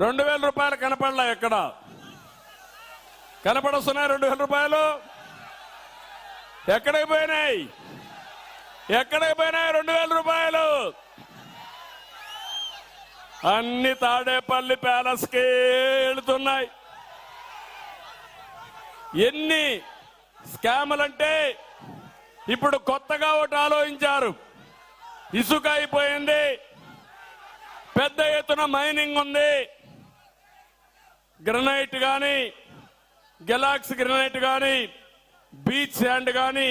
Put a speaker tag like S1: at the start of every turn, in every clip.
S1: రెండు వేల రూపాయలు కనపడలా ఎక్కడ? కనపడొస్తున్నాయి రెండు వేల రూపాయలు? ఎక్కడికి పోయినాయి? ఎక్కడికి పోయినాయి రెండు వేల రూపాయలు? అన్ని తాడేపల్లి ప్యాలెస్కి వెళుతున్నాయి ఎన్ని స్కాములంటే ఇప్పుడు కొత్తగా ఒకటి ఆలోచించారు. ఇసుక అయిపోయింది. పెద్ద ఎత్తున మైనింగ్ ఉంది. గ్రనైట్ కానీ గెలాక్స్ గ్రనైట్ కానీ బీచ్ శాండ్ కానీ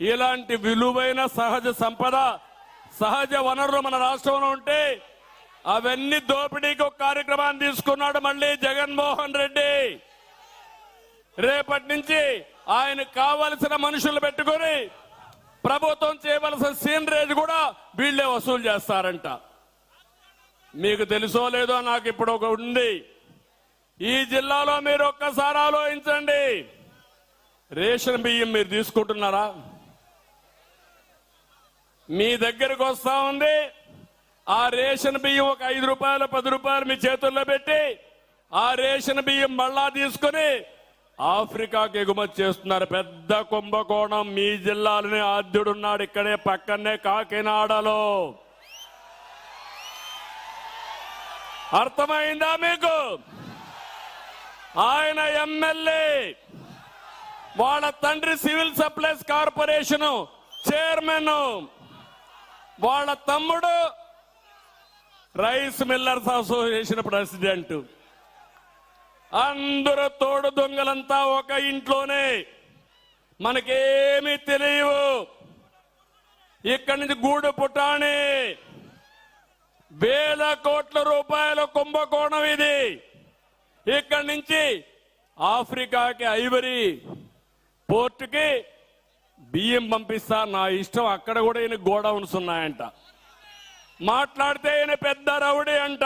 S1: ఇలాంటి విలువైన సహజ సంపద సహజ వనరులు మన రాష్ట్రంలో ఉంటే అవన్నీ దోపిడీకి ఒక కార్యక్రమాన్ని తీసుకున్నాడు మళ్ళీ జగన్మోహన్ రెడ్డి. రేపటి నుంచి ఆయన కావలసిన మనుషులు పెట్టుకొని ప్రభుత్వం చేయవలసిన సీనరేజ్ కూడా వీళ్ళే వసూలు చేస్తారంట. మీకు తెలుసో లేదో నాకు ఇప్పుడు ఒక ఉంది. ఈ జిల్లాలో మీరు ఒక్కసారి ఆలోచించండి. రేషన్ బియ్యం మీరు తీసుకుంటున్నారా? మీ దగ్గరకు వస్తా ఉంది. ఆ రేషన్ బియ్యం ఒక ఐదు రూపాయలు పది రూపాయలు మీ చేతుల్లో పెట్టి ఆ రేషన్ బియ్యం మళ్ళా తీసుకుని ఆఫ్రికాకి ఎగుమతి చేస్తున్నారు. పెద్ద కుంభకోణం మీ జిల్లాలోనే ఆద్యుడున్నాడు ఇక్కడే పక్కనే కాకినాడలో. అర్థమైందా మీకు? ఆయన ఎమ్మెల్యే. వాళ్ళ తండ్రి సివిల్ సప్లైస్ కార్పొరేషన్ చైర్మన్. వాళ్ళ తమ్ముడు రైస్ మిల్లర్స్ అసోసియేషన్ ప్రెసిడెంట్. అందరూ తోడు దొంగలంతా ఒక ఇంట్లోనే. మనకేమీ తెలియవు. ఇక్కడి నుంచి గూడు పుటాణి వేల కోట్ల రూపాయల కుంభకోణం ఇది. ఇక్కడి నుంచి ఆఫ్రికాకి ఐవరీ పోర్టుకి బియ్యం పంపిస్తా నా ఇష్టం. అక్కడ కూడా ఈయన గోడౌన్స్ ఉన్నాయంట. మాట్లాడితే ఈయన పెద్ద రౌడీ అంట.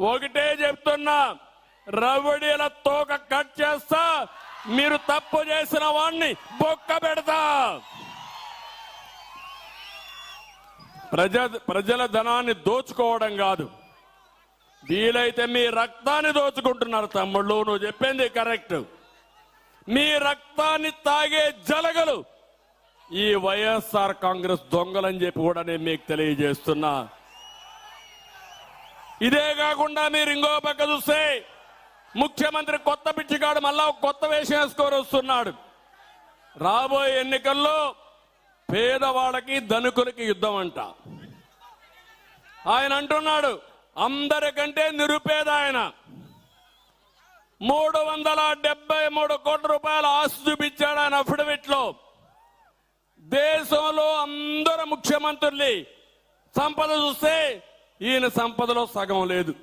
S1: ఒకటే చెప్తున్నా రౌడీల తోక కట్ చేస్తా మీరు తప్పు చేసిన వాణ్ణి బొక్క పెడతా. ప్రజ ప్రజల ధనాన్ని దోచుకోవడం కాదు. వీలైతే మీ రక్తాన్ని దోచుకుంటున్నారు తమ్ముళ్ళు. నువ్వు చెప్పింది కరెక్ట్. మీ రక్తాన్ని తాగే జలగలు ఈ వైఎస్ఆర్ కాంగ్రెస్ దొంగలని చెప్పి కూడా నేను మీకు తెలియజేస్తున్నా. ఇదే కాకుండా మీరు ఇంకో పక్క చూస్తే ముఖ్యమంత్రి కొత్త పిచ్చికాడు మళ్ళా కొత్త వేషం వేసుకొని వస్తున్నాడు. రాబోయే ఎన్నికల్లో పేదవాళ్ళకి ధనుకులకి యుద్ధం అంట. ఆయన అంటున్నాడు అందరికంటే నిరుపేద ఆయన. మూడు వందల డెబ్బై మూడు కోట్ల రూపాయల ఆస్తి చూపించాడు ఆయన అఫిడవిట్లో దేశంలో అందరు ముఖ్యమంత్రుల్ని సంపద చూస్తే ఈయన సంపదలో సగం లేదు.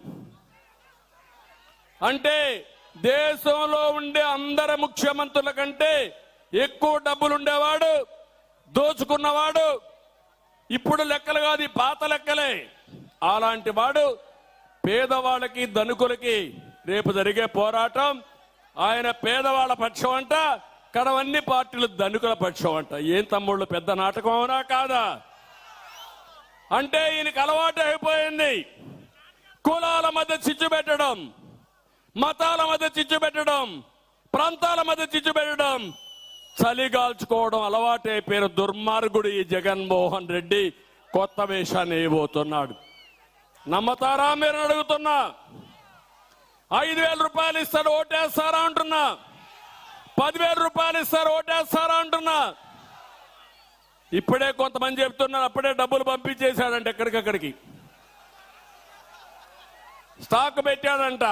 S1: అంటే దేశంలో ఉండే అందరు ముఖ్యమంత్రుల కంటే ఎక్కువ డబ్బులు ఉండేవాడు దోచుకున్నవాడు. ఇప్పుడు లెక్కలు కాదు పాత లెక్కలే. అలాంటి వాడు పేదవాళ్ళకి ధనుకులకి రేపు జరిగే పోరాటం. ఆయన పేదవాళ్ళ పక్షం అంట కడవన్ని పార్టీలు ధనుకుల పక్షం అంట. ఏం తమ్ముళ్ళు పెద్ద నాటకం అవునా కాదా? అంటే ఈయనకి అలవాటు అయిపోయింది. కులాల మధ్య చిచ్చు పెట్టడం మతాల మధ్య చిచ్చు పెట్టడం ప్రాంతాల మధ్య చిచ్చు పెట్టడం. చలిగాల్చుకోవడం అలవాటు అయిపోయిన దుర్మార్గుడు ఈ జగన్మోహన్ రెడ్డి కొత్త వేషాన్ని వేయబోతున్నాడు. నమ్మతారా మీరు అడుగుతున్నా. ఐదు వేల రూపాయలు ఇస్తారు ఓటేస్తారా అంటున్నా. పదివేల రూపాయలు ఇస్తారు ఓటేస్తారా అంటున్నా. ఇప్పుడే కొంతమంది చెప్తున్నారు అప్పుడే డబ్బులు పంపించేశాడంట ఎక్కడికక్కడికి. స్టాక్ పెట్టాడంట.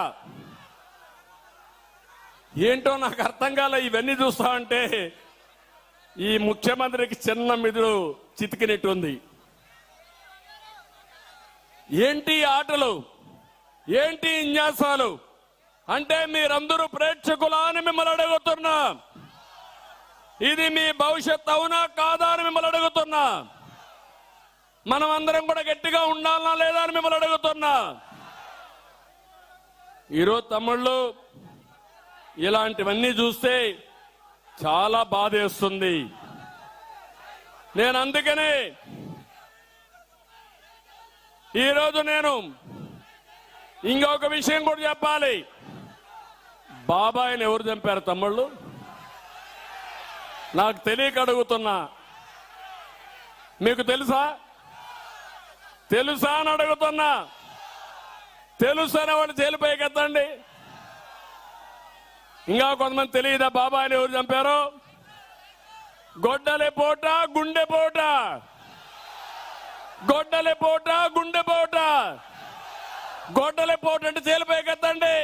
S1: ఏంటో నాకు అర్థం కాలే ఇవన్నీ చూస్తా ఉంటే ఈ ముఖ్యమంత్రికి చిన్న మిదులు చితికినట్టుంది. ఏంటి ఆటలు? ఏంటి విన్యాసాలు అంటే మీరందరూ ప్రేక్షకులా అని మిమ్మల్ని అడుగుతున్నా. ఇది మీ భవిష్యత్ అవునా కాదా అని మిమ్మల్ని అడుగుతున్నా. మనం అందరం కూడా గట్టిగా ఉండాలనా లేదా అని మిమ్మల్ని అడుగుతున్నా. ఈరోజు తమ్ముళ్ళు ఇలాంటివన్నీ చూస్తే చాలా బాధేస్తుంది. నేను అందుకనే ఈరోజు నేను ఇంకొక విషయం కూడా చెప్పాలి. బాబాయిని ఎవరు చంపారు తమ్ముళ్ళు? నాకు తెలియక అడుగుతున్నా. మీకు తెలుసా? తెలుసా అని అడుగుతున్నా. తెలుసని వాడు జైలుపైకి ఎత్తండి. ఇంకా కొంతమంది తెలియదా బాబాయిని ఎవరు చంపారు? గొడ్డలే పోట గుండె పోట. గొడ్డలి పోట గుండె పోట గొడ్డలి పోట అంటే తేలిపోయి కదండి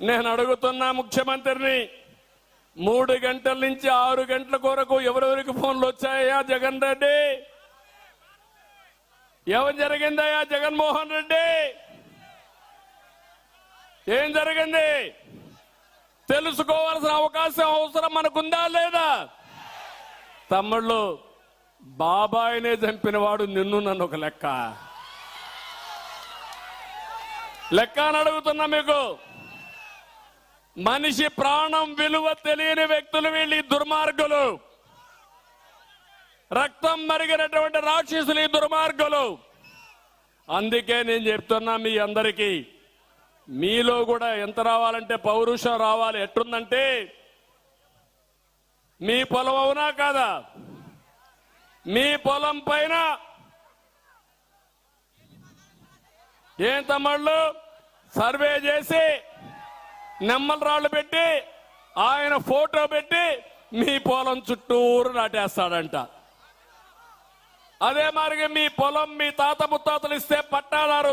S1: నేను అడుగుతున్నా ముఖ్యమంత్రిని మూడు గంటల నుంచి ఆరు గంటల కొరకు ఎవరెవరికి ఫోన్లు వచ్చాయా జగన్ రెడ్డి? ఏమని జరిగిందయ్యా జగన్మోహన్ రెడ్డి? ఏం జరిగింది? తెలుసుకోవాల్సిన అవకాశం అవసరం మనకుందా లేదా? తమ్ముళ్ళు బాబాయినే చంపినవాడు నిన్ను నన్ను ఒక లెక్క. లెక్క అని అడుగుతున్నా మీకు. మనిషి ప్రాణం విలువ తెలియని వ్యక్తులు వీళ్ళు ఈ దుర్మార్గులు. రక్తం మరిగినటువంటి రాక్షసులు ఈ దుర్మార్గులు. అందుకే నేను చెప్తున్నా మీ అందరికీ మీలో కూడా ఎంత రావాలంటే పౌరుషం రావాలి. ఎట్టుందంటే మీ పొలం అవునా కాదా? మీ పొలం పైన ఏం తమ్ముళ్ళు? సర్వే చేసి నెమ్మల రాళ్ళు పెట్టి ఆయన ఫోటో పెట్టి మీ పొలం చుట్టూరు నాటేస్తాడంట. అదే మరి మీ పొలం మీ తాత ముత్తాతలు ఇస్తే పట్టాదారు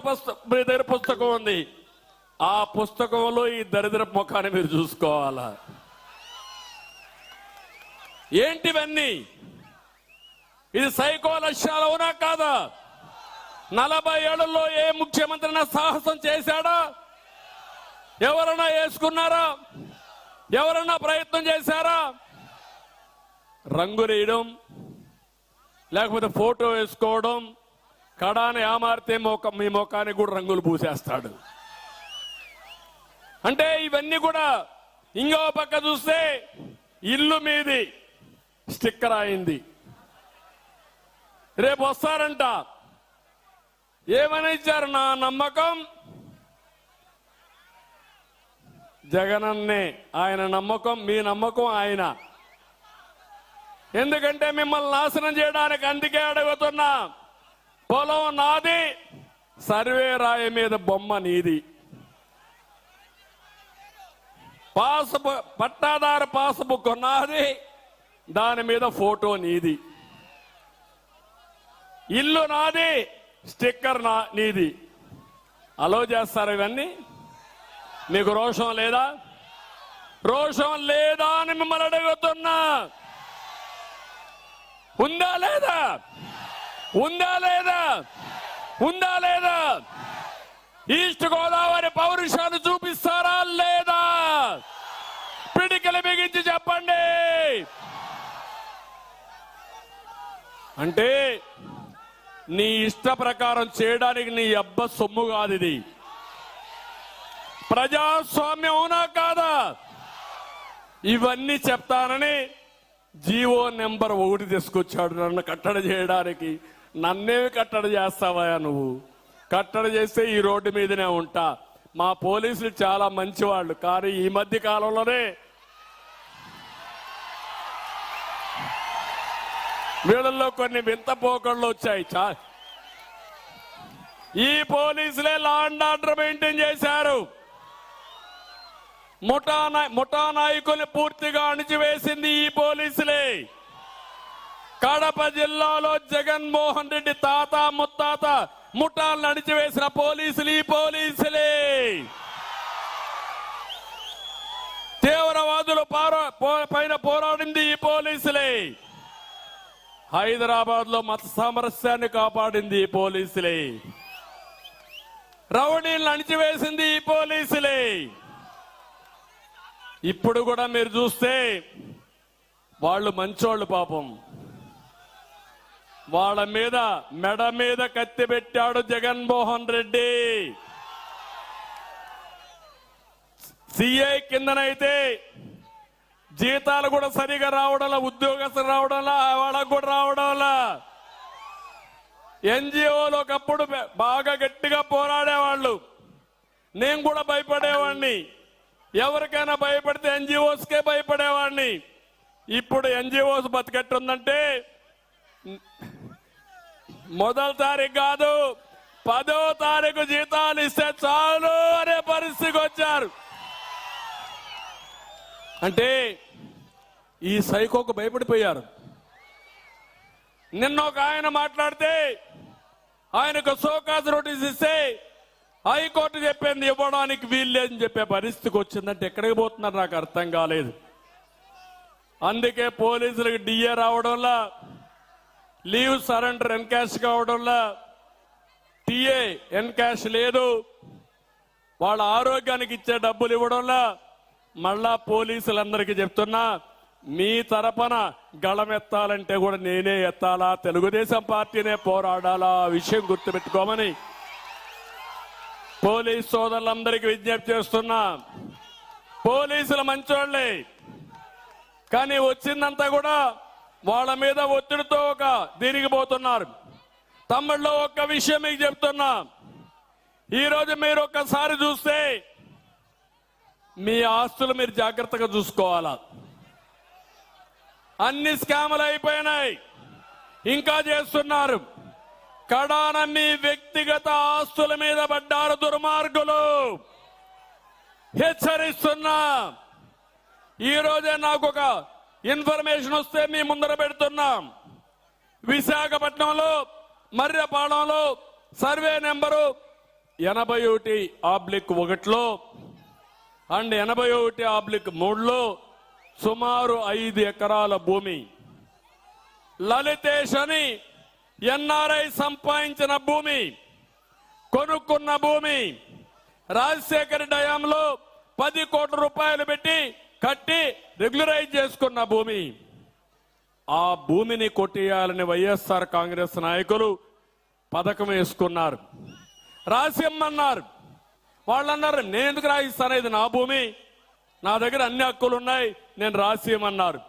S1: మీ దగ్గర పుస్తకం ఉంది. ఆ పుస్తకంలో ఈ దరిద్ర ముఖాన్ని మీరు చూసుకోవాలా? ఏంటివన్నీ? ఇది సైకో లక్ష్యాలు అవునా కాదా? నలభై ఏళ్ళలో ఏ ముఖ్యమంత్రి సాహసం చేశాడా? ఎవరన్నా వేసుకున్నారా? ఎవరన్నా ప్రయత్నం చేశారా? రంగులు వేయడం లేకపోతే ఫోటో వేసుకోవడం కడాని ఏమారితే మోక మీ ముఖానికి కూడా రంగులు పూసేస్తాడు. అంటే ఇవన్నీ కూడా ఇంకో పక్క చూస్తే ఇల్లు మీది స్టిక్కర్ అయింది. రేపు వస్తారంట. ఏమని ఇచ్చారు నా నమ్మకం? జగనన్నే ఆయన నమ్మకం మీ నమ్మకం ఆయన. ఎందుకంటే మిమ్మల్ని నాశనం చేయడానికి అందుకే అడుగుతున్నా. పొలం నాది సర్వే రాయి మీద బొమ్మ నీది. పాస్ పట్టాదారు పాస్బుక్ నాది దాని మీద ఫోటో నీది. ఇల్లు నాది స్టిక్కర్ నా నీది. అలో చేస్తారు ఇవన్నీ? మీకు రోషం లేదా? రోషం లేదా అని మిమ్మల్ని అడుగుతున్నా. ఉందా లేదా? ఉందా లేదా? ఉందా లేదా? ఈస్ట్ గోదావరి పౌరుషాన్ని చూపిస్తారా లేదా? పిడికలు బిగించి చెప్పండి. అంటే నీ ఇష్ట ప్రకారం చేయడానికి నీ అబ్బ సొమ్ము కాదు ఇది. ప్రజాస్వామ్యం అవునా కాదా? ఇవన్నీ చెప్తానని జీవో నెంబర్ ఒకటి తీసుకొచ్చాడు నన్ను కట్టడి చేయడానికి. నన్నేమి కట్టడి చేస్తావా నువ్వు? కట్టడి చేస్తే ఈ రోడ్డు మీదనే ఉంటా. మా పోలీసులు చాలా మంచివాళ్ళు కానీ ఈ మధ్య కాలంలోనే వీళ్ళల్లో కొన్ని వింత పోకళ్ళు వచ్చాయి. చా ఈ పోలీసులే లా అండ్ ఆర్డర్ మెయింటైన్ చేశారు. ముఠా ముఠా నాయకుల్ని పూర్తిగా అణిచివేసింది ఈ పోలీసులే. కడప జిల్లాలో జగన్మోహన్ రెడ్డి తాత ముత్తాత ముఠాలను అణిచివేసిన పోలీసులు ఈ పోలీసులే. తీవ్రవాదులు పో- పైన పోరాడింది ఈ పోలీసులే. హైదరాబాద్లో మత సామరస్యాన్ని కాపాడింది ఈ పోలీసులే రౌడీలను అణిచివేసింది ఈ పోలీసులే ఇప్పుడు కూడా మీరు చూస్తే వాళ్ళు మంచోళ్ళు పాపం వాళ్ళ మీద మెడ మీద కత్తి పెట్టాడు జగన్మోహన్ రెడ్డి సిఐ కిందనైతే జీతాలు కూడా సరిగా రావడంలా ఉద్యోగస్తులు రావడంలా వాళ్ళకు కూడా రావడంలా. ఎన్జిఓలు ఒకప్పుడు బాగా గట్టిగా పోరాడేవాళ్ళు. నేను కూడా భయపడేవాడిని ఎవరికైనా భయపడితే ఎన్జిఓస్కే భయపడేవాడిని ఇప్పుడు ఎన్జిఓస్ బతికెట్టుందంటే మొదటి తారీఖు కాదు పదో తారీఖు జీతాలు ఇస్తే చాలు అనే పరిస్థితికి వచ్చారు. అంటే ఈ సైకోకు భయపడిపోయారు. నిన్న ఒక ఆయన మాట్లాడితే ఆయనకు సోకాజ్ నోటీస్ ఇస్తే హైకోర్టు చెప్పింది ఇవ్వడానికి వీల్లేదని చెప్పే పరిస్థితికి వచ్చిందంటే ఎక్కడికి పోతున్నారు నాకు అర్థం కాలేదు. అందుకే పోలీసులకు డిఏ రావడంలా లీవ్ సరెండర్ ఎన్కాష్ కావడంలా టీఏ ఎన్కాష్ లేదు వాళ్ళ ఆరోగ్యానికి ఇచ్చే డబ్బులు ఇవ్వడంలా మళ్ళా పోలీసులందరికీ చెప్తున్నా మీ తరపున గళమెత్తాలంటే కూడా నేనే ఎత్తాలా? తెలుగుదేశం పార్టీనే పోరాడాలా? ఆ విషయం గుర్తుపెట్టుకోమని పోలీస్ సోదరులందరికీ విజ్ఞప్తి చేస్తున్నా. పోలీసులు మంచోళ్ళే. కానీ వచ్చిందంతా కూడా వాళ్ళ మీద ఒత్తిడితో ఒక తిరిగిపోతున్నారు తమ్ముళ్ళు ఒక్క విషయం మీకు చెప్తున్నా. ఈరోజు మీరు ఒక్కసారి చూస్తే మీ ఆస్తులు మీరు జాగ్రత్తగా చూసుకోవాలా. అన్ని స్కాములు అయిపోయినాయి. ఇంకా చేస్తున్నారు. కడాన మీ వ్యక్తిగత ఆస్తుల మీద పడ్డారు దుర్మార్గులు. హెచ్చరిస్తున్నా. ఈరోజే నాకు ఒక ఇన్ఫర్మేషన్ వస్తే మీ ముందర పెడుతున్నాం. విశాఖపట్నంలో మర్రపాళంలో సర్వే నెంబరు ఎనభై ఒకటి ఆబ్లిక్ ఒకటిలో అండ్ ఎనభై ఒకటి ఆబ్లిక్ మూడులో సుమారు ఐదు ఎకరాల భూమి. లలితేష్ అని ఎన్ఆర్ఐ సంపాదించిన భూమి కొనుక్కున్న భూమి రాజశేఖర్ డయాంలో పది కోట్ల రూపాయలు పెట్టి కట్టి రెగ్యులరైజ్ చేసుకున్న భూమి. ఆ భూమిని కొట్టేయాలని వైఎస్ఆర్ కాంగ్రెస్ నాయకులు పథకం వేసుకున్నారు. రాసిమ్మన్నారు వాళ్ళన్నారు నేను ఎందుకు రాయిస్తాను? ఇది నా భూమి. నా దగ్గర అన్ని హక్కులు ఉన్నాయి. నేను రాసియమన్నారు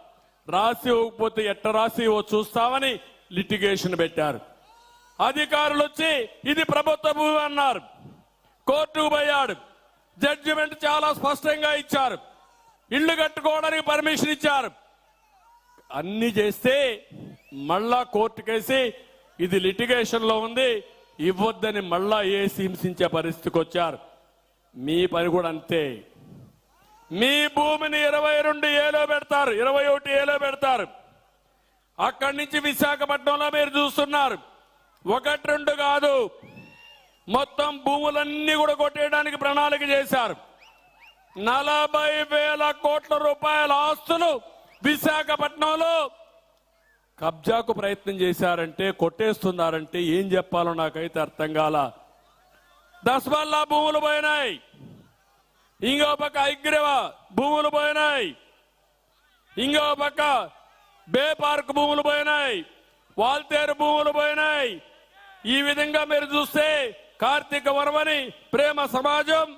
S1: రాసి ఇవ్వకపోతే ఎట్ట రాసి ఇవ్వో చూస్తామని లిటిగేషన్ పెట్టారు. అధికారులు వచ్చి ఇది ప్రభుత్వ భూమి అన్నారు. కోర్టుకు పోయాడు. జడ్జిమెంట్ చాలా స్పష్టంగా ఇచ్చారు. ఇల్లు కట్టుకోవడానికి పర్మిషన్ ఇచ్చారు. అన్ని చేస్తే మళ్ళా కోర్టుకేసి ఇది లిటిగేషన్లో ఉంది. ఇవ్వద్దని మళ్ళా ఏసి హింసించే పరిస్థితికి వచ్చారు. మీ పని కూడా అంతే. మీ భూమిని ఇరవై రెండు ఏలో పెడతారు. ఇరవై ఒకటి ఏలో పెడతారు. అక్కడి నుంచి విశాఖపట్నంలో మీరు చూస్తున్నారు. ఒకటి రెండు కాదు. మొత్తం భూములన్నీ కూడా కొట్టేయడానికి ప్రణాళిక చేశారు. నలభై వేల కోట్ల రూపాయల ఆస్తులు విశాఖపట్నంలో కబ్జాకు ప్రయత్నం చేశారంటే కొట్టేస్తున్నారంటే ఏం చెప్పాలో నాకైతే అర్థం కాల. దస్మల్లా భూములు పోయినాయి. ఇంకో పక్క ఐగ్రీవ భూములు పోయినాయి. ఇంకో పక్క బే పార్క్ భూములు పోయినాయి. వాల్తేరు భూములు పోయినాయి. ఈ విధంగా మీరు చూస్తే కార్తీక వర్మని ప్రేమ సమాజం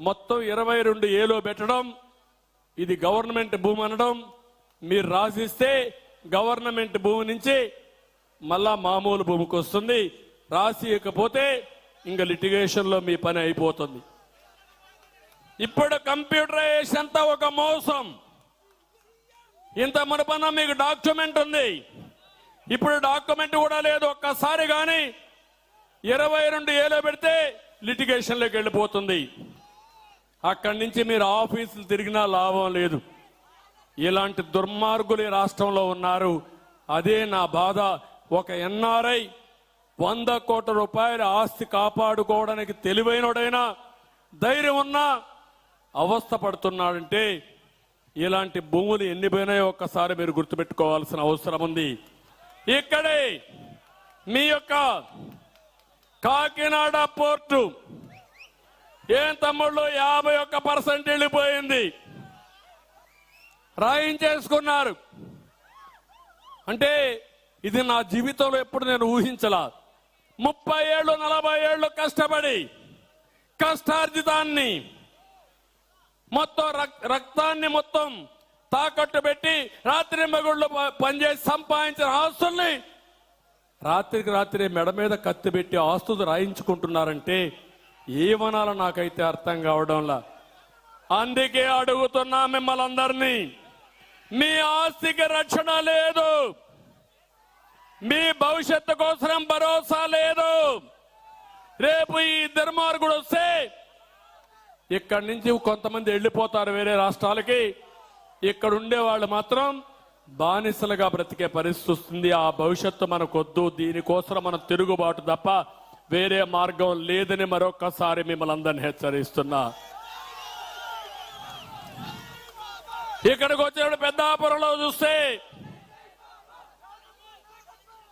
S1: మొత్తం ఇరవై రెండు ఏలో పెట్టడం ఇది గవర్నమెంట్ భూమి అనడం. మీరు రాసిస్తే గవర్నమెంట్ భూమి నుంచి మళ్ళా మామూలు భూమికి వస్తుంది. రాసి ఇకపోతే ఇంకా లిటిగేషన్లో మీ పని అయిపోతుంది. ఇప్పుడు కంప్యూటరైజేషన్ అంతా ఒక మోసం. ఇంత మునపన్న మీకు డాక్యుమెంట్ ఉంది. ఇప్పుడు డాక్యుమెంట్ కూడా లేదు ఒక్కసారి కానీ ఇరవై రెండు ఏలో పెడితే లిటిగేషన్లోకి వెళ్ళిపోతుంది. అక్కడి నుంచి మీరు ఆఫీసులు తిరిగినా లాభం లేదు. ఇలాంటి దుర్మార్గులు ఈ రాష్ట్రంలో ఉన్నారు. అదే నా బాధ. ఒక ఎన్ఆర్ఐ వంద కోట్ల రూపాయల ఆస్తి కాపాడుకోవడానికి తెలివైనడైనా ధైర్యం ఉన్నా అవస్థ పడుతున్నాడంటే ఇలాంటి భూములు ఎన్ని పోయినాయో ఒక్కసారి మీరు గుర్తుపెట్టుకోవాల్సిన అవసరం ఉంది. ఇక్కడే మీ యొక్క కాకినాడ పోర్టు ఏం తమ్ముళ్ళు యాభై ఒక్క పర్సెంట్ వెళ్ళిపోయింది. రాయించేసుకున్నారు అంటే ఇది నా జీవితంలో ఎప్పుడు నేను ఊహించలా. ముప్పై ఏళ్ళు నలభై ఏళ్ళు కష్టపడి కష్టార్జితాన్ని మొత్తం రక్- రక్తాన్ని మొత్తం తాకట్టు పెట్టి రాత్రి మగుళ్ళు పనిచేసి సంపాదించిన ఆస్తుల్ని రాత్రికి రాత్రి మెడ మీద కత్తి పెట్టి ఆస్తులు రాయించుకుంటున్నారంటే ఏమనాలో నాకైతే అర్థం కావడంలా. అందుకే అడుగుతున్నా మిమ్మల్ని అందరినీ మీ ఆస్తికి రక్షణ లేదు. మీ భవిష్యత్తు కోసం భరోసా లేదు. రేపు ఈ దుర్మార్గుడు వస్తే ఇక్కడి నుంచి కొంతమంది వెళ్ళిపోతారు వేరే రాష్ట్రాలకి. ఇక్కడ ఉండే వాళ్ళు మాత్రం బానిసలుగా బ్రతికే పరిస్థితి వస్తుంది. ఆ భవిష్యత్తు మనకొద్దు. దీనికోసం మనం తిరుగుబాటు తప్ప వేరే మార్గం లేదని మరొకసారి మిమ్మల్ని అందరిని హెచ్చరిస్తున్నా. ఇక్కడికి వచ్చినప్పుడు పెద్దాపురంలో చూస్తే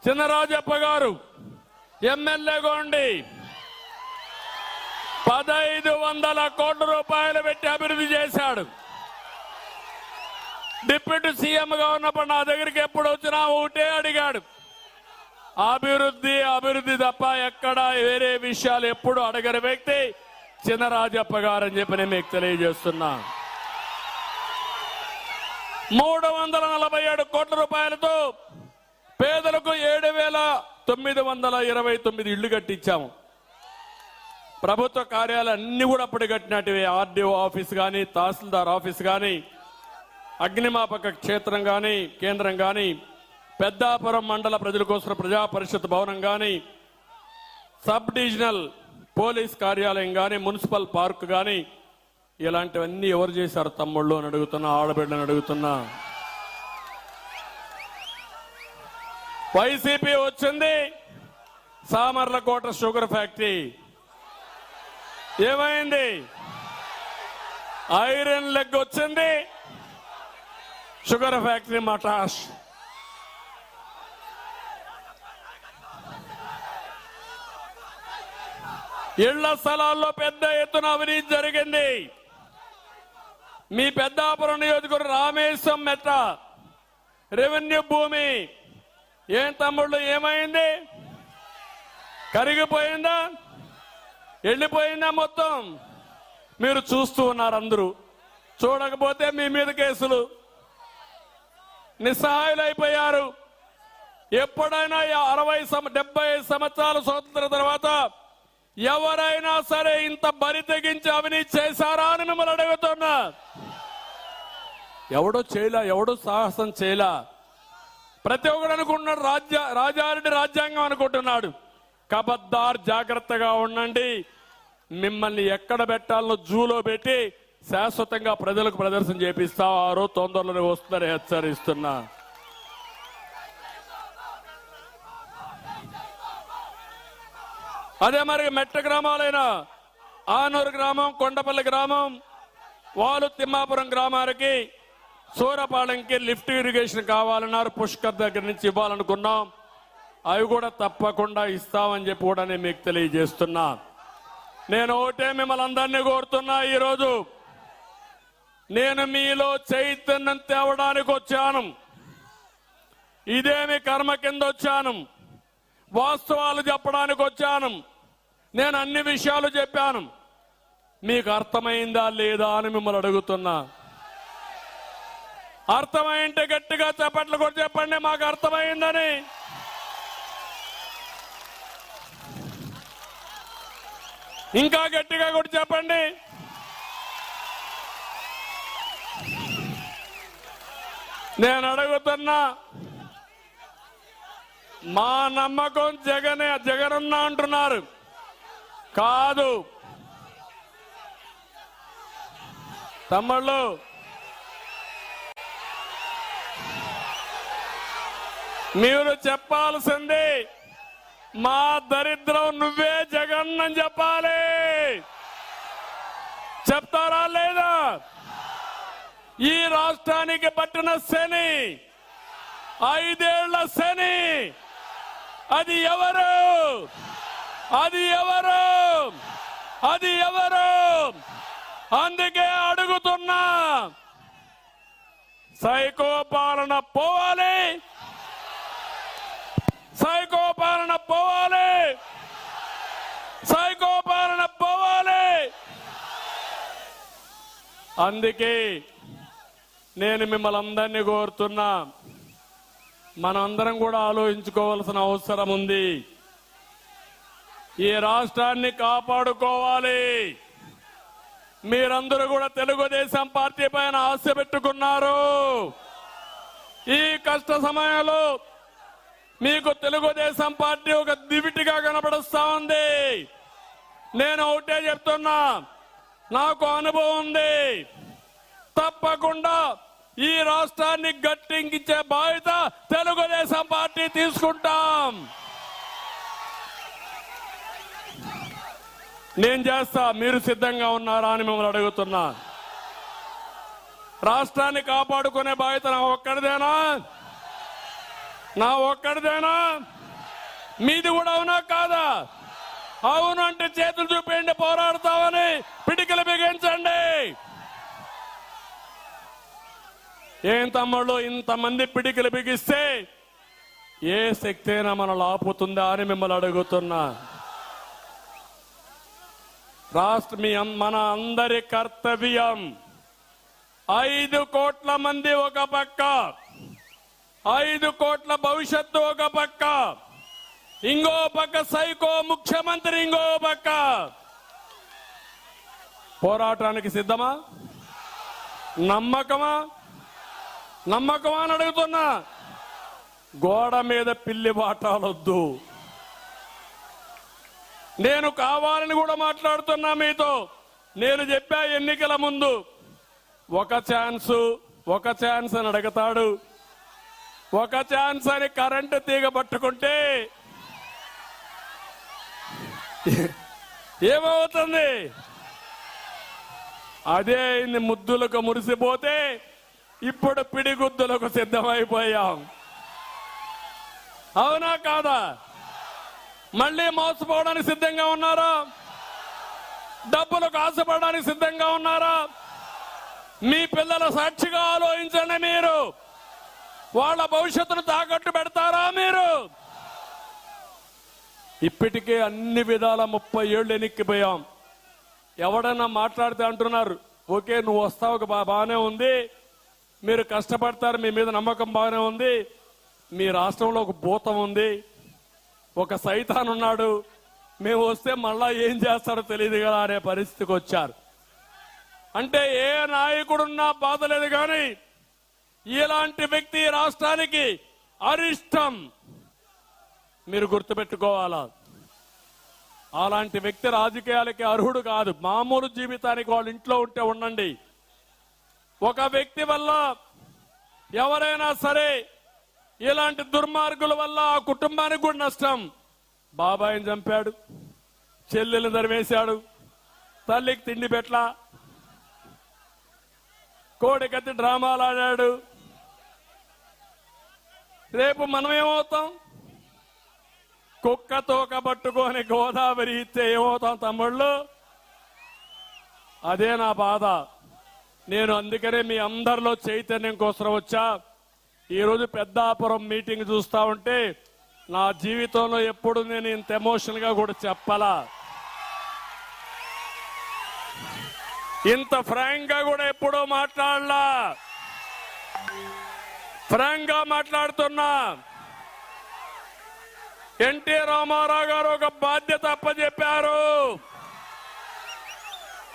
S1: చిన్నరాజప్ప గారు ఎమ్మెల్యేగా ఉండి పదైదు వందల కోట్ల రూపాయలు పెట్టి అభివృద్ధి చేశాడు. డిప్యూటీ సీఎంగా ఉన్నప్పుడు నా దగ్గరికి ఎప్పుడు వచ్చినా ఒకటే అడిగాడు. అభివృద్ధి అభివృద్ధి తప్ప ఎక్కడ వేరే విషయాలు ఎప్పుడు అడగని వ్యక్తి చిన్నరాజప్ప గారు అని చెప్పి నేను మీకు తెలియజేస్తున్నా. మూడు వందల నలభై ఏడు కోట్ల రూపాయలతో పేదలకు ఏడు వేల తొమ్మిది వందల ఇరవై తొమ్మిది ఇళ్ళు కట్టించాము. ప్రభుత్వ కార్యాలన్నీ కూడా అప్పుడు కట్టినట్టువే. ఆర్డీఓ ఆఫీస్ కానీ తహసీల్దార్ ఆఫీస్ కానీ అగ్నిమాపక క్షేత్రం కానీ కేంద్రం కానీ పెద్దాపురం మండల ప్రజల కోసం ప్రజా పరిషత్ భవనం కానీ సబ్ డివిజనల్ పోలీస్ కార్యాలయం కానీ మున్సిపల్ పార్క్ కానీ ఇలాంటివన్నీ ఎవరు చేశారు తమ్ముళ్ళు అని అడుగుతున్నా ఆడబిడ్డని అడుగుతున్నా. వైసీపీ వచ్చింది. Samarlakota sugar factory. ఏమైంది? ఐరన్ లెగ్ వచ్చింది. షుగర్ ఫ్యాక్టరీ మటాష్. ఇళ్ళ స్థలాల్లో పెద్ద ఎత్తున అవినీతి జరిగింది. మీ పెద్దాపురం నియోజకవర్గం రామేశ్వరం మెట్ట. రెవెన్యూ భూమి. ఏం తమ్ముళ్ళు ఏమైంది? కరిగిపోయిందా? వెళ్ళిపోయిందా మొత్తం? మీరు చూస్తూ ఉన్నారు అందరూ. చూడకపోతే మీ మీద కేసులు. నిస్సహాయులైపోయారు. ఎప్పుడైనా అరవై సం- డెబ్బై సంవత్సరాల స్వతంత్ర తర్వాత ఎవరైనా సరే ఇంత బరి తెగించి అవినీతి చేశారా అని మిమ్మల్ని అడుగుతున్నా. ఎవడో చేయలా ఎవడో సాహసం చేయలా. ప్రతి ఒక్కడు అనుకుంటున్నాడు రాజ్య రాజారెడ్డి రాజ్యాంగం అనుకుంటున్నాడు. కబద్దార్ జాగ్రత్తగా ఉండండి. మిమ్మల్ని ఎక్కడ పెట్టాలనో జూలో పెట్టి శాశ్వతంగా ప్రజలకు ప్రదర్శన చేపిస్తా. వారు తొందరలో తొందరలోనే వస్తుందని హెచ్చరిస్తున్నా. అదే మరి మెట్ట గ్రామాలైన ఆనూరు గ్రామం కొండపల్లి గ్రామం వాలు తిమ్మాపురం గ్రామానికి సూరపాలెంకి లిఫ్ట్ ఇరిగేషన్ కావాలన్నారు పుష్కర్ దగ్గర నుంచి ఇవ్వాలనుకున్నాం. అవి కూడా తప్పకుండా ఇస్తామని చెప్పి కూడా నేను మీకు తెలియజేస్తున్నా. నేను ఒకటే మిమ్మల్ని అందరినీ కోరుతున్నా ఈరోజు. నేను మీలో చైతన్యం తేవడానికి వచ్చాను. ఇదేమి కర్మ కింద వచ్చాను. వాస్తవాలు చెప్పడానికి వచ్చాను. నేను అన్ని విషయాలు చెప్పాను. మీకు అర్థమైందా లేదా అని మిమ్మల్ని అడుగుతున్నా. అర్థమైంటే గట్టిగా చప్పట్లు కూడా చెప్పండి మాకు అర్థమైందని. ఇంకా గట్టిగా కూడా చెప్పండి. నేను అడుగుతున్నా మా నమ్మకం జగనే జగనన్న అంటున్నారు. కాదు. తమ్ముళ్ళు మీరు చెప్పాల్సింది మా దరిద్రం నువ్వే జగన్ అని చెప్పాలి. చెప్తారా లేదా? ఈ రాష్ట్రానికి పట్టిన శని ఐదేళ్ళ శని అది ఎవరు? అది ఎవరు? అది ఎవరు? అందుకే అడుగుతున్నా సైకో పాలన పోవాలి. పాలన పోవాలి. సైకో పాలన పోవాలి. అందుకే నేను మిమ్మల్ని అందరినీ కోరుతున్నా. మనందరం కూడా ఆలోచించుకోవాల్సిన అవసరం ఉంది. ఈ రాష్ట్రాన్ని కాపాడుకోవాలి. మీరందరూ కూడా తెలుగుదేశం పార్టీ పైన ఆశ పెట్టుకున్నారు. ఈ కష్ట సమయంలో మీకు తెలుగుదేశం పార్టీ ఒక దివిటిగా కనపడుస్తా ఉంది. నేను ఒకటే చెప్తున్నా నాకు అనుభవం ఉంది. తప్పకుండా ఈ రాష్ట్రాన్ని గట్టింకించే బాధ్యత తెలుగుదేశం పార్టీ తీసుకుంటాం. నేను చేస్తా మీరు సిద్ధంగా ఉన్నారా అని మిమ్మల్ని అడుగుతున్నా. రాష్ట్రాన్ని కాపాడుకునే బాధ్యత నా ఒక్కడిదేనా? నా ఒక్కడిదేనా? మీది కూడా అవునా కాదా? అవును అంటే చేతులు చూపించండి పోరాడతామని పిటికలు బిగించండి. ఏం తమ్ముళ్ళు ఇంతమంది పిడికలు బిగిస్తే ఏ శక్తి అయినా మనల్ని ఆపుతుందా అని మిమ్మల్ని అడుగుతున్నా. రాష్ట్ర మీ మన అందరి కర్తవ్యం ఐదు కోట్ల మంది ఒక పక్క. ఐదు కోట్ల భవిష్యత్తు ఒక పక్క. ఇంకో పక్క సైకో ముఖ్యమంత్రి ఇంకో పక్క. పోరాటానికి సిద్ధమా? నమ్మకమా? నమ్మకమా అని అడుగుతున్నా. గోడ మీద పిల్లి బాటాలొద్దు నేను కావాలని కూడా మాట్లాడుతున్నా మీతో. నేను చెప్పా ఎన్నికల ముందు ఒక ఛాన్స్ ఒక ఛాన్స్ అని అడుగుతాడు. ఒక ఛాన్స్ అని కరెంటు తీగ పట్టుకుంటే ఏమవుతుంది? అదే అయింది ముద్దులకు మురిసిపోతే ఇప్పుడు పిడిగుద్దులకు సిద్ధమైపోయాం. అవునా కాదా? మళ్ళీ మోసపోవడానికి సిద్ధంగా ఉన్నారా? డబ్బులకు ఆశపడడానికి సిద్ధంగా ఉన్నారా? మీ పిల్లల సాక్షిగా ఆలోచించండి మీరు. వాళ్ళ భవిష్యత్తును తాకట్టు పెడతారా మీరు? ఇప్పటికే అన్ని విధాల ముప్పై ఏళ్ళు ఎనిక్కిపోయాం. ఎవడన్నా మాట్లాడితే అంటున్నారు ఓకే నువ్వు వస్తావు బాగానే ఉంది. మీరు కష్టపడతారు మీ మీద నమ్మకం బాగానే ఉంది. మీ రాష్ట్రంలో ఒక భూతం ఉంది. ఒక సైతాన్ ఉన్నాడు. మేము వస్తే మళ్ళా ఏం చేస్తాడో తెలియదు కదా అనే పరిస్థితికి వచ్చారు. అంటే ఏ నాయకుడున్నా బాధలేదు కానీ ఇలాంటి వ్యక్తి రాష్ట్రానికి అరిష్టం. మీరు గుర్తుపెట్టుకోవాలా? అలాంటి వ్యక్తి రాజకీయాలకి అర్హుడు కాదు. మామూలు జీవితానికి వాళ్ళ ఇంట్లో ఉంటే ఉండండి. ఒక వ్యక్తి వల్ల ఎవరైనా సరే ఇలాంటి దుర్మార్గుల వల్ల ఆ కుటుంబానికి కూడా నష్టం. బాబాయిని చంపాడు చెల్లెల్ని దరివేశాడు తల్లికి తిండి పెట్ల కోడికత్తి డ్రామాలు ఆడాడు రేపు మనం ఏమవుతాం కుక్క తోక పట్టుకొని గోదావరి ఇస్తే ఏమవుతాం తమ్ముళ్ళు? అదే నా బాధ. నేను అందుకనే మీ అందరిలో చైతన్యం కోసం వచ్చా. ఈరోజు పెద్దాపురం మీటింగ్ చూస్తా ఉంటే నా జీవితంలో ఎప్పుడు నేను ఇంత ఎమోషనల్గా కూడా చెప్పాలా? ఇంత ఫ్రాంక్గా కూడా ఎప్పుడూ మాట్లాడలా? ఫ్రాంక్గా మాట్లాడుతున్నా. ఎన్టీ రామారావు గారు ఒక బాధ్యత అప్పచెప్పారు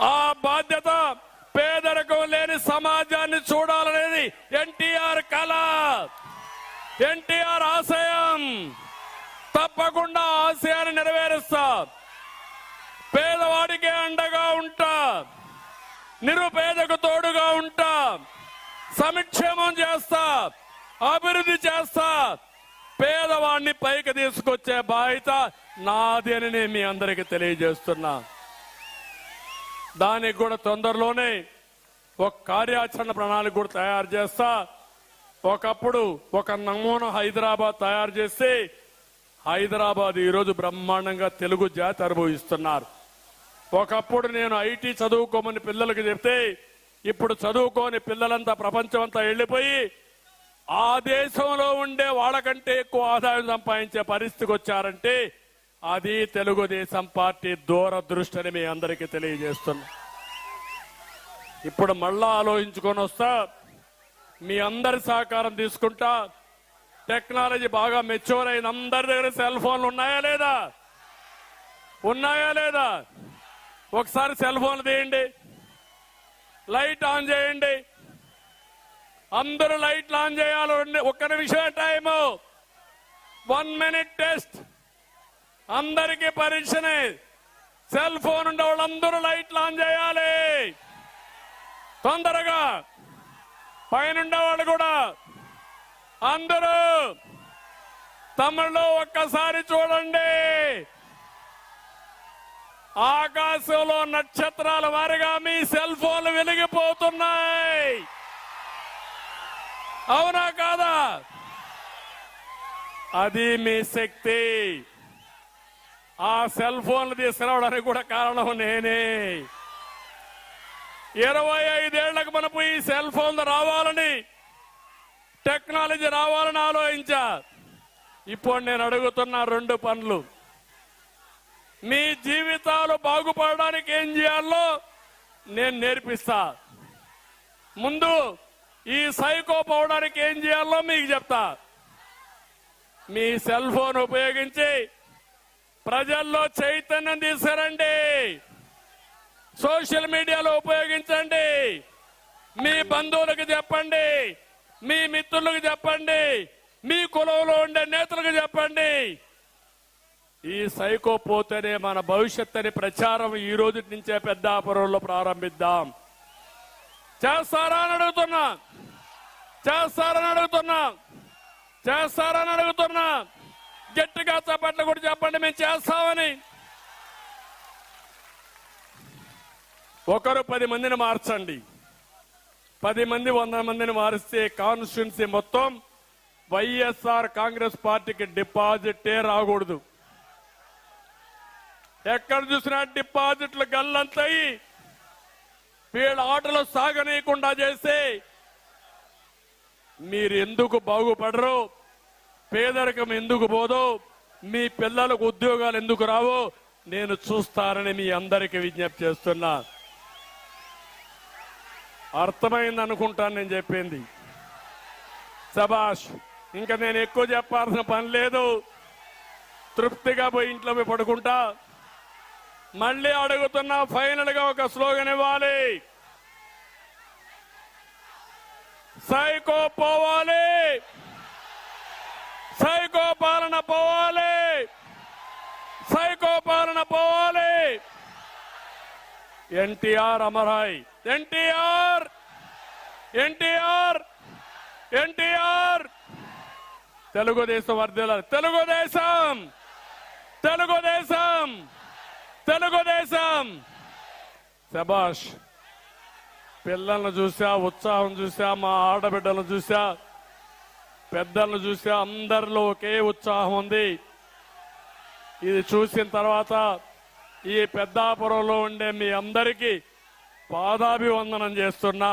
S1: ఆ బాధ్యత పేదరికం లేని సమాజాన్ని చూడాలనేది ఎన్టీఆర్ కళ. ఎన్టీఆర్ ఆశయం. తప్పకుండా ఆశయాన్ని నెరవేరుస్తా. పేదవాడికే అండగా ఉంటా. నిరుపేదకు తోడుగా ఉంటా. సంక్షేమం చేస్తా. అభివృద్ధి చేస్తా. పేదవాడిని పైకి తీసుకొచ్చే బాధ్యత నాది అని నేను మీ అందరికీ తెలియజేస్తున్నా. దానికి కూడా తొందరలోనే ఒక కార్యాచరణ ప్రణాళిక కూడా తయారు చేస్తా. ఒకప్పుడు ఒక నమూనా హైదరాబాద్ తయారు చేసి హైదరాబాద్ ఈరోజు బ్రహ్మాండంగా తెలుగు జాతి అనుభవిస్తున్నారు. ఒకప్పుడు నేను ఐటీ చదువుకోమని పిల్లలకు చెప్తే ఇప్పుడు చదువుకోని పిల్లలంతా ప్రపంచం అంతా వెళ్ళిపోయి ఆ దేశంలో ఉండే వాళ్ళకంటే ఎక్కువ ఆదాయం సంపాదించే పరిస్థితికి వచ్చారంటే అది తెలుగుదేశం పార్టీ దూరదృష్టిని మీ అందరికీ తెలియజేస్తున్నా ఇప్పుడు మళ్ళా ఆలోచించుకొని వస్తా మీ అందరి సహకారం తీసుకుంటా టెక్నాలజీ బాగా మెచ్యూర్ అయింది అందరి దగ్గర సెల్ ఫోన్లు ఉన్నాయా లేదా? ఉన్నాయా లేదా? ఒకసారి సెల్ ఫోన్లు తీయండి లైట్ ఆన్ చేయండి అందరూ లైట్లు ఆన్ చేయాలి. ఒక్క నిమిషం టైము. One minute test. అందరికీ పరీక్షనే. సెల్ ఫోన్ ఉండే వాళ్ళందరూ లైట్లు ఆన్ చేయాలి. తొందరగా. పైన ఉండేవాళ్ళు కూడా. అందరూ. తమిళలో ఒక్కసారి చూడండి. ఆకాశంలో నక్షత్రాల వారిగా మీ సెల్ ఫోన్లు వెలిగిపోతున్నాయి. అవునా కాదా? అది మీ శక్తి. ఆ సెల్ ఫోన్లు తీసుకురావడానికి కూడా కారణం నేనే. ఇరవై ఐదేళ్ళకు మనకు ఈ సెల్ ఫోన్లు రావాలని టెక్నాలజీ రావాలని ఆలోచించా. ఇప్పుడు నేను అడుగుతున్న రెండు పనులు. మీ జీవితాలు బాగుపడడానికి ఏం చేయాలో నేను నేర్పిస్తా. ముందు ఈ సైకో పోవడానికి ఏం చేయాలో మీకు చెప్తా. మీ సెల్ ఫోన్ ఉపయోగించి ప్రజల్లో చైతన్యం తీసుకురండి. సోషల్ మీడియాలో ఉపయోగించండి. మీ బంధువులకు చెప్పండి. మీ మిత్రులకు చెప్పండి. మీ కులంలో ఉండే నేతలకు చెప్పండి. ఈ సైకో పోతేనే మన భవిష్యత్ అనే ప్రచారం ఈ రోజు నుంచే పెద్దాపురంలో ప్రారంభిద్దాం. చేస్తారా అని అడుగుతున్నా. చేస్తారని అడుగుతున్నా. చేస్తారని అడుగుతున్నా. గట్టిగా చప్పట్లు కూడా చెప్పండి మేము చేస్తామని. ఒకరు పది మందిని మార్చండి. పది మంది వంద మందిని మారిస్తే కాన్స్టిట్యున్సీ మొత్తం వైఎస్ఆర్ కాంగ్రెస్ పార్టీకి డిపాజిటే రాకూడదు. ఎక్కడ చూసినా డిపాజిట్లు గల్లంతయి వీళ్ళ ఆటలు సాగనీయకుండా చేస్తే మీరు ఎందుకు బాగుపడరు? పేదరికం ఎందుకు పోదో? మీ పిల్లలకు ఉద్యోగాలు ఎందుకు రావో? నేను చూస్తానని మీ అందరికి విజ్ఞప్తి చేస్తున్నా. అర్థమైంది అనుకుంటాను నేను చెప్పింది. సభాష్ ఇంకా నేను ఎక్కువ చెప్పాల్సిన పని లేదు. తృప్తిగా పోయి ఇంట్లో పోయి పడుకుంటా. మళ్ళీ అడుగుతున్నా ఫైనల్గా ఒక స్లోగన్ ఇవ్వాలి. సైకో పోవాలి. సైకో పాలన పోవాలి. సైకో పాలన పోవాలి. ఎన్టీఆర్ అమరాయ్. ఎన్టీఆర్! ఎన్టీఆర్! ఎన్టీఆర్! తెలుగుదేశం వర్ధిల్ల తెలుగుదేశం! తెలుగుదేశం! తెలుగుదేశం! శబాష్ పిల్లలను చూసా ఉత్సాహం చూసా మా ఆడబిడ్డలను చూసా పెద్దలను చూసా అందరిలో ఒకే ఉత్సాహం ఉంది. ఇది చూసిన తర్వాత ఈ పెద్దాపురంలో ఉండే మీ అందరికీ పాదాభివందనం చేస్తున్నా.